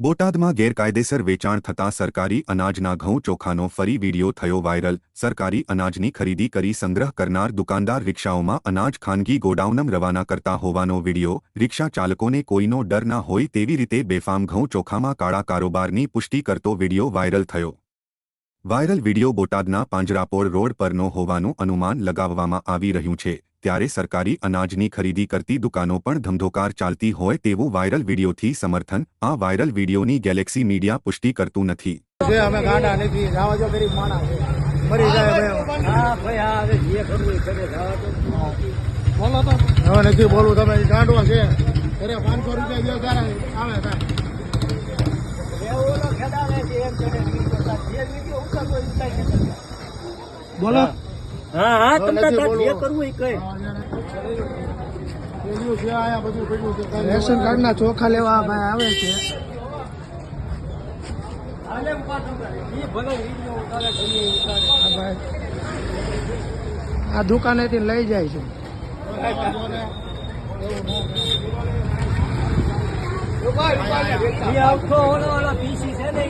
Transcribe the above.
બોટાદમાં ગેરકાયદેસર વેચાણ થતાં સરકારી અનાજના ઘઉં ચોખાનો ફરી વીડિયો થયો વાયરલ. સરકારી અનાજની ખરીદી કરી સંગ્રહ કરનાર દુકાનદાર રિક્ષાઓમાં અનાજ ખાનગી ગોડાઉનમ રવાના કરતા હોવાનો વીડિયો. રિક્ષા ચાલકોને કોઈનો ડર ના હોય તેવી રીતે બેફામ ઘઉં ચોખામાં કાળા કારોબારની પુષ્ટિ કરતો વીડિયો વાયરલ થયો. વાયરલ વીડિયો બોટાદના પાંજરાપોળ રોડ પરનો હોવાનું અનુમાન લગાવવામાં આવી રહ્યું છે. ત્યારે સરકારી અનાજની ખરીદી કરતી દુકાનો પણ ધમધોકાર ચાલતી હોય તેવું વાયરલ વિડીયોથી સમર્થન આ વાયરલ વિડીયોની ગેલેક્સી મીડિયા પુષ્ટિ કરતું નથી. અમે ગાંડા નથી જાવા ગરીબ માણસ મરી જાય હા ભાઈ હા હવે જે કરવું એ કરે બોલો તો. હવે નથી બોલવું તમે ગાંડવા છે. અરે પાંચસો રૂપિયા જે ત્યારે આવે કાંઈ એ ઓલો ખેદાવે છે એમ કરે. છે. જે વીડિયો ઉતારવો એ ઉતારી શકે. બોલો. હા હા તમને જે કરવું એ કહે રેશન કાર્ડના ચોખા લેવા આ ભાઈ આવે છે. આ ભાઈ આ દુકાનેથી લઈ જાય છે. પીસી ને